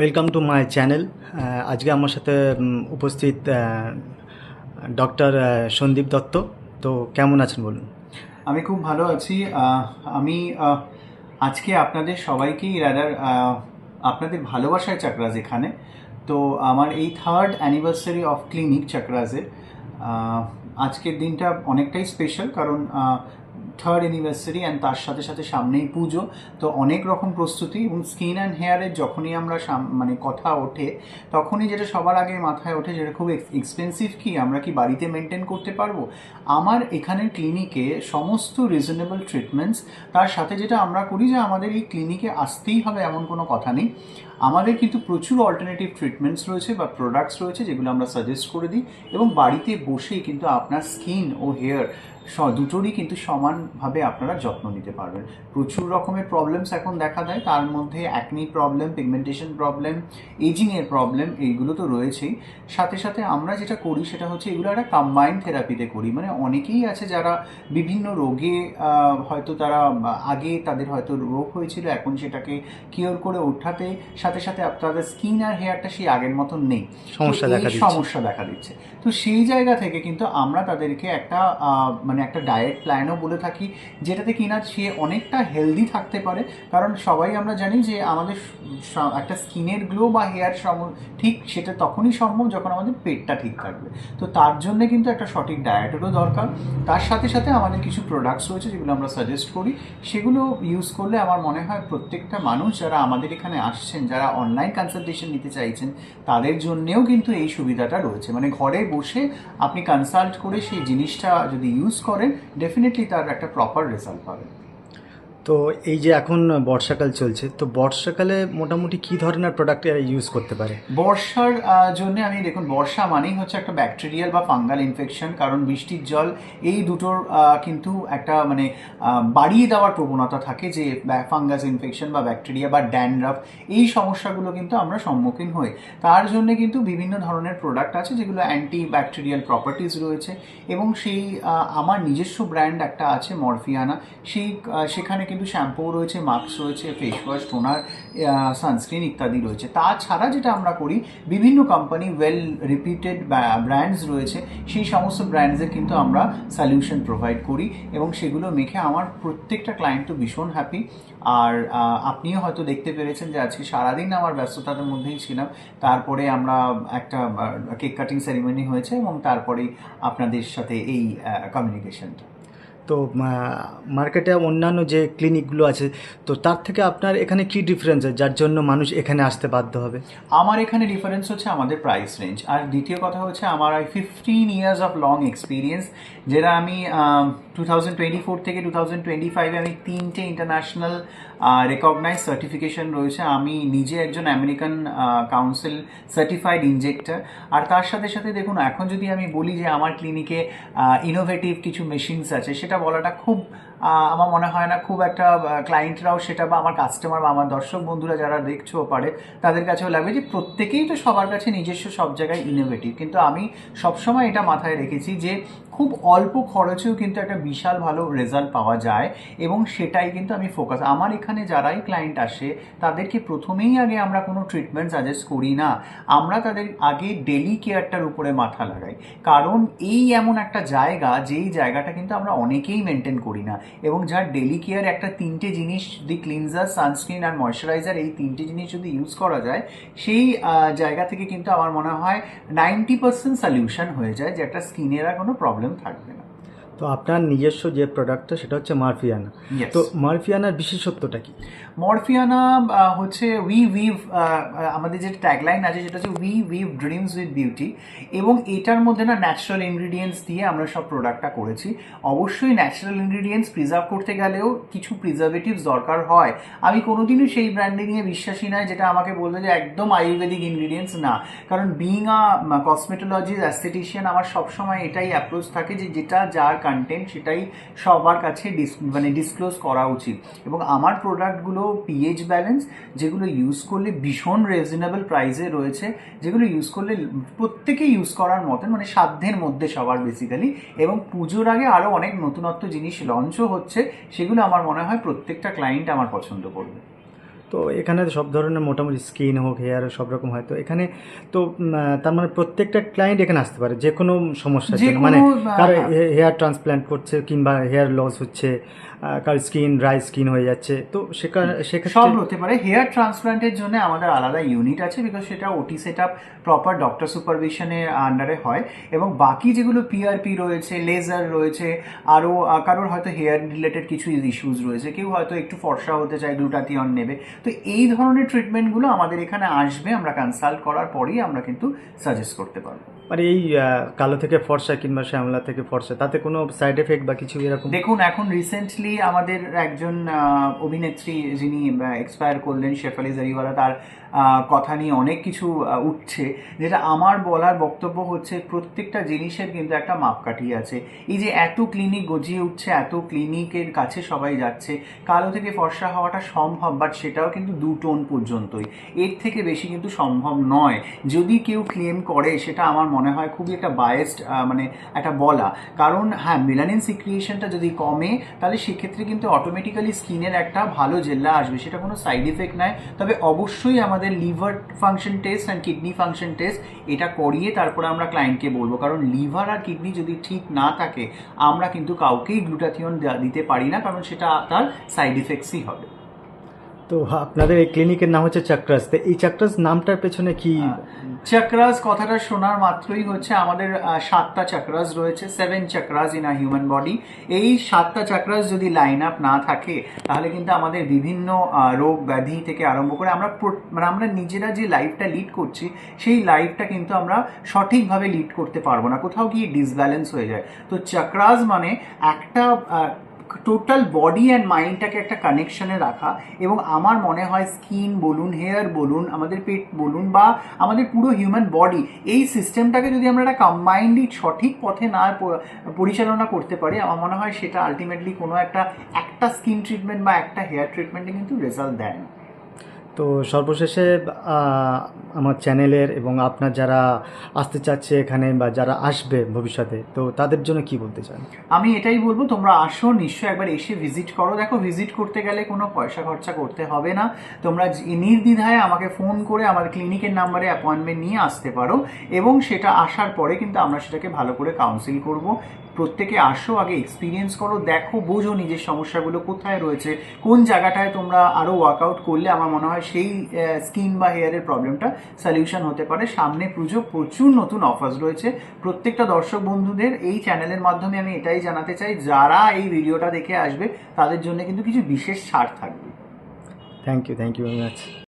Welcome to my channel আজকে আমার সাথে উপস্থিত ডক্টর সন্দীপ দত্ত। তো কেমন আছেন বলুন? আমি খুব ভালো আছি। আমি আজকে আপনাদের সবাইকেই রাদার আপনাদের ভালোবাসায় চাকরাজ এখানে। তো আমার এই থার্ড অ্যানিভার্সারি অফ ক্লিনিক চাকরাজের আজকের দিনটা অনেকটাই স্পেশাল কারণ থার্ড অ্যানিভার্সারি অ্যান্ড তার সাথে সাথে সামনেই পুজো। তো অনেক রকম প্রস্তুতি এবং স্কিন অ্যান্ড হেয়ারের যখনই আমরা মানে কথা ওঠে, তখনই যেটা সবার আগে মাথায় ওঠে যেটা খুব এক্সপেন্সিভ কি, আমরা কি বাড়িতে মেনটেন করতে পারব? আমার এখানের ক্লিনিকে সমস্ত রিজনেবল ট্রিটমেন্টস তার সাথে যেটা আমরা করি যে আমাদের এই ক্লিনিকে আসতেই হবে এমন কোনো কথা নেই। আমাদের কিন্তু প্রচুর অল্টারনেটিভ ট্রিটমেন্টস রয়েছে বা প্রোডাক্টস রয়েছে যেগুলো আমরা সাজেস্ট করে দিই এবং বাড়িতে বসেই কিন্তু আপনার স্কিন ও হেয়ার দুটোরই কিন্তু সমানভাবে আপনারা যত্ন নিতে পারবেন। প্রচুর রকমের প্রবলেমস এখন দেখা দেয়। তার মধ্যে অ্যাকনি প্রবলেম পিগমেন্টেশন প্রবলেম এজিংয়ের প্রবলেম এইগুলো তো রয়েছেই। সাথে সাথে আমরা যেটা করি সেটা হচ্ছে এগুলো একটা কম্বাইন থেরাপিতে করি। মানে অনেকেই আছে যারা বিভিন্ন রোগে হয়তো তারা আগে তাদের হয়তো রোগ হয়েছিল এখন সেটাকে কিওর করে ওঠাতে। সাথে সাথে তাদের স্কিন আর হেয়ারটা সেই আগের মতন নেই। সমস্যা দেখা দিচ্ছে। সমস্যা দেখা দিচ্ছে। তো সেই জায়গা থেকে কিন্তু আমরা তাদেরকে একটা আহ, মানে একটা ডায়েট প্ল্যানও বলে থাকি, যেটাতে কিনা সে অনেকটা হেলদি থাকতে পারে। কারণ সবাই আমরা জানি যে আমাদের একটা স্কিনের গ্লো বা হেয়ার সম, ঠিক সেটা তখনই সম্ভব যখন আমাদের পেটটা ঠিক থাকবে। তো তার জন্য কিন্তু একটা সঠিক ডায়েটেরও দরকার। তার সাথে সাথে আমাদের কিছু প্রোডাক্টস রয়েছে যেগুলো আমরা সাজেস্ট করি। সেগুলো ইউজ করলে আমার মনে হয় প্রত্যেকটা মানুষ যারা আমাদের এখানে আসছেন, যারা অনলাইন কনসালটেশন নিতে চাইছেন, তাদের জন্যেও কিন্তু এই সুবিধাটা রয়েছে। মানে ঘরে বসে আপনি কনসাল্ট করে সেই জিনিসটা যদি ইউজ করেন ডেফিনেটলি তার একটা প্রপার রেজাল্ট পাবেন তো এই যে এখন বর্ষাকাল চলছে, তো বর্ষাকালে মোটামুটি কি ধরনের প্রোডাক্ট ইউজ করতে পারে? বর্ষার জন্য আমি, দেখুন, বর্ষা মানেই হচ্ছে একটা ব্যাকটেরিয়াল বা ফাঙ্গাল ইনফেকশন কারণ বৃষ্টির জল এই দুটোর কিন্তু একটা মানে বাড়িয়ে দেওয়ার প্রবণতা থাকে যে ফাঙ্গাস ইনফেকশন বা ব্যাকটেরিয়া বা ড্যান্ড্রাফ এই সমস্যাগুলো কিন্তু আমরা সম্মুখীন হই। তার জন্য কিন্তু বিভিন্ন ধরনের প্রোডাক্ট আছে যেগুলো অ্যান্টি ব্যাকটেরিয়াল প্রপার্টিজ রয়েছে এবং সেই আমার নিজস্ব ব্র্যান্ড একটা আছে মরফিয়ানা, সেই সেখানে কিন্তু শ্যাম্পু রয়েছে, মাস্ক রয়েছে ফেস ওয়াশ টোনার সানস্ক্রিন ইত্যাদি রয়েছে। তাছাড়া যেটা আমরা করি, বিভিন্ন কোম্পানি ওয়েল রিপিটেড ব্র্যান্ডস রয়েছে, সেই সমস্ত ব্র্যান্ডসের কিন্তু আমরা সলিউশন প্রোভাইড করি এবং সেগুলো মেখে আমার প্রত্যেকটা ক্লায়েন্ট তো ভীষণ হ্যাপি আর আপনিও হয়তো দেখতে পেরেছেন যে আজকে সারাদিন আমার ব্যস্ততার মধ্যেই ছিলাম। তারপরে আমরা একটা কেক কাটিং সেরিমনি হয়েছে এবং তারপরেই আপনাদের সাথে এই কমিউনিকেশনটা তো মার্কেটে অন্যান্য যে ক্লিনিকগুলো আছে, তো তার থেকে আপনার এখানে কি ডিফারেন্স আছে? যার জন্য মানুষ এখানে আসতে বাধ্য হবে? আমার এখানে ডিফারেন্স হচ্ছে আমাদের প্রাইস রেঞ্জ আর দ্বিতীয় কথা হচ্ছে আমার fifteen years of long experience যেটা আমি টু থাউজেন্ড টোয়েন্টি ফোর থেকে টু থাউজেন্ড টোয়েন্টি ফাইভে আমি তিনটে ইন্টারন্যাশনাল রেকগনাইজ সার্টিফিকেশন রয়েছে। আমি নিজে একজন আমেরিকান কাউন্সিল সার্টিফাইড ইনজেক্টর আর তার সাথে সাথে দেখুন, এখন যদি আমি বলি যে আমার ক্লিনিকে ইনোভেটিভ কিছু মেশিনস আছে, সেটা বলাটা খুব আমার মনে হয় না খুব একটা ক্লায়েন্টরাও সেটা বা আমার কাস্টমার বা আমার দর্শক বন্ধুরা যারা দেখছেও পারে, তাদের কাছেও লাগবে যে প্রত্যেকেই তো সবার কাছে নিজস্ব সব জায়গায় ইনোভেটিভ কিন্তু আমি সবসময় এটা মাথায় রেখেছি যে খুব অল্প খরচেও কিন্তু একটা বিশাল ভালো রেজাল্ট পাওয়া যায় এবং সেটাই কিন্তু আমি ফোকাস আমার এখানে যারাই ক্লায়েন্ট আসে, তাদেরকে প্রথমেই আগে আমরা কোনো ট্রিটমেন্ট সাজেস্ট করি না। আমরা তাদের আগে ডেলি কেয়ারটার উপরে মাথা লাগাই। কারণ এই এমন একটা জায়গা, যেই জায়গাটা কিন্তু আমরা অনেকেই মেনটেন করি না এবং যার ডেলি কেয়ার একটা তিনটে জিনিস দি ক্লিনজার সানস্ক্রিন আর ময়শ্চারাইজার এই তিনটে জিনিস যদি ইউজ করা যায়, সেই জায়গা থেকে কিন্তু আমার মনে হয় নাইনটি পার্সেন্ট সলিউশন হয়ে যায় যে একটা স্কিনের আর কোনো প্রবলেম থাকবে না তো আপনার নিজস্ব যে প্রোডাক্টটা সেটা হচ্ছে মারফিয়ানা। তো মারফিয়ানার বিশেষত্বটা কি? মরফিয়ানা হচ্ছে উই উইভ আমাদের যে ট্যাগলাইন আছে সেটা হচ্ছে we weave dreams with beauty এবং এটার মধ্যে না ন্যাচারাল ইনগ্রিডিয়েন্টস দিয়ে আমরা সব প্রোডাক্টটা করেছি। অবশ্যই ন্যাচারাল ইনগ্রিডিয়েন্টস প্রিজার্ভ করতে গেলেও কিছু প্রিজার্ভেটিভস দরকার হয়। আমি কোনোদিনও সেই ব্র্যান্ডিংয়ে বিশ্বাসী নয় যেটা আমাকে বলবে যে একদম আয়ুর্বেদিক ইনগ্রিডিয়েন্টস না। কারণ বিইং আ কসমেটোলজিস্ট অ্যাস্থেটিশিয়ান আমার সবসময় এটাই অ্যাপ্রোচ থাকে যে যেটা যার কন্টেন্ট সেটাই সবার কাছে মানে ডিসক্লোজ করা উচিত। এবং আমার প্রোডাক্টগুলো পিএইচ ব্যালেন্স যেগুলো ইউজ করলে ভীষণ রিজনেবল প্রাইসে রয়েছে, যেগুলো ইউজ করলে প্রত্যেকে ইউজ করার মতন মানে সাধ্যের মধ্যে সবার বেসিক্যালি এবং পুজোর আগে আরও অনেক নতুনত্ব জিনিস লঞ্চও হচ্ছে, সেগুলো আমার মনে হয় প্রত্যেকটা ক্লায়েন্ট আমার পছন্দ করবে। তো এখানে সব ধরনের মোটামুটি স্কিন হোক হেয়ার সব রকম হয়। তো এখানে তো তার মানে প্রত্যেকটা ক্লায়েন্ট এখানে আসতে পারে যে কোনো সমস্যার যে জন্য। কোনো, মানে কারও হ্যাঁ। হেয়ার ট্রান্সপ্ল্যান্ট করছে কিংবা হেয়ার লস হচ্ছে কার স্কিন ড্রাই স্কিন হয়ে যাচ্ছে তো সেখানে সব হতে পারে। হেয়ার ট্রান্সপ্লান্টের জন্য আমাদের আলাদা ইউনিট আছে বিকজ সেটা OT set up proper doctor সুপারভিশনের আন্ডারে হয় এবং বাকি যেগুলো পিআরপি রয়েছে লেজার রয়েছে আরও কারোর হয়তো হেয়ার রিলেটেড কিছু ইস্যুস রয়েছে কেউ হয়তো একটু ফর্সা হতে চায় গ্লুটাথিয়ন নেবে। তো এই ধরনের ট্রিটমেন্টগুলো আমাদের এখানে আসবে, আমরা কনসাল্ট করার পরেই আমরা কিন্তু সাজেস্ট করতে পারব। মানে এই কালো থেকে ফর্সা কিংবা শ্যামলা থেকে ফর্সা, তাতে কোনো সাইড এফেক্ট বা কিছু এরকম? দেখুন, এখন রিসেন্টলি আমাদের একজন অভিনেত্রী যিনি এক্সপায়ার করলেন, শেফালি জারিওয়ালা, তার কথা নিয়ে অনেক কিছু উঠছে। যেটা আমার বলার বক্তব্য হচ্ছে, প্রত্যেকটা জিনিসের কিন্তু একটা মাপকাঠি আছে। এই যে এত ক্লিনিক গজিয়ে উঠছে, এত ক্লিনিকের কাছে সবাই যাচ্ছে, কালো থেকে ফর্সা হওয়াটা সম্ভব বাট সেটাও কিন্তু দু টোন পর্যন্তই। এর থেকে বেশি কিন্তু সম্ভব নয়। যদি কেউ ক্লেম করে, সেটা আমার মনে হয় খুবই একটা বায়েসড মানে একটা বলা। কারণ হ্যাঁ মেলানিন সিক্রিয়েশনটা যদি কমে, তাহলে সেক্ষেত্রে কিন্তু অটোমেটিক্যালি স্কিনের একটা ভালো জেল্লা আসবে। সেটা কোনো সাইড এফেক্ট নয়। তবে অবশ্যই আমাদের liver function test and kidney function test এটা করিয়ে তারপরে আমরা ক্লায়েন্টকে বলব। কারণ লিভার আর কিডনি যদি ঠিক না থাকে, আমরা কিন্তু কাউকেই গ্লুটাথিয়ন দিতে পারি না। কারণ সেটা তার সাইড ইফেক্টসই হবে। তো আপনাদের এই ক্লিনিকের নাম হচ্ছে চাক্রাস তো এই চাক্রাস নামটার পেছনে কি? চাকরাস কথাটা শোনার মাত্রই হচ্ছে আমাদের সাতটা চাকরাস রয়েছে seven chakras in a human body এই সাতটা চাকরাস যদি লাইন আপ না থাকে, তাহলে কিন্তু আমাদের বিভিন্ন রোগ ব্যাধি থেকে আরম্ভ করে আমরা মানে আমরা নিজেরা যে লাইফটা লিড করছি, সেই লাইফটা কিন্তু আমরা সঠিকভাবে লিড করতে পারব না। কোথাও গিয়ে ডিসব্যালেন্স হয়ে যায়। তো চাকরাস মানে একটা টোটাল বডি অ্যান্ড মাইন্ডটাকে একটা কানেকশনে রাখা এবং আমার মনে হয় স্কিন বলুন হেয়ার বলুন, আমাদের পেট বলুন বা আমাদের পুরো হিউম্যান বডি এই সিস্টেমটাকে যদি আমরা একটা কম্বাইন্ডলি সঠিক পথে না পরিচালনা করতে পারি, আমার মনে হয় সেটা আলটিমেটলি কোনো একটা একটা স্কিন ট্রিটমেন্ট বা একটা হেয়ার ট্রিটমেন্টে কিন্তু রেজাল্ট দেয় না। তো সর্বশেষে আমার চ্যানেলের এবং আপনার যারা আসতে চাচ্ছে এখানে বা যারা আসবে ভবিষ্যতে, তো তাদের জন্য কি বলতে চান? আমি এটাই বলব, তোমরা আসো, নিশ্চয়ই একবার এসে ভিজিট করো। দেখো ভিজিট করতে গেলে কোনো পয়সা খরচা করতে হবে না। তোমরা নির্দ্বিধায় আমাকে ফোন করে আমার ক্লিনিকের নাম্বারে অ্যাপয়েন্টমেন্ট নিয়ে আসতে পারো এবং সেটা আসার পরে কিন্তু আমরা সেটাকে ভালো করে কাউন্সিল করব। প্রত্যেকে আসো, আগে এক্সপিরিয়েন্স করো, দেখো, বোঝো নিজের সমস্যাগুলো কোথায় রয়েছে, কোন জায়গাটায় তোমরা আরও ওয়ার্কআউট করলে আমার মনে হয় সেই স্কিন বা হেয়ারের প্রবলেমটা সলিউশন হতে পারে। সামনে পুজো, প্রচুর নতুন অফার্স রয়েছে। প্রত্যেকটা দর্শক বন্ধুদের এই চ্যানেলের মাধ্যমে আমি এটাই জানাতে চাই, যারা এই ভিডিওটা দেখে আসবে, তাদের জন্য কিন্তু কিছু বিশেষ ছাড় থাকবে। Thank you thank you very much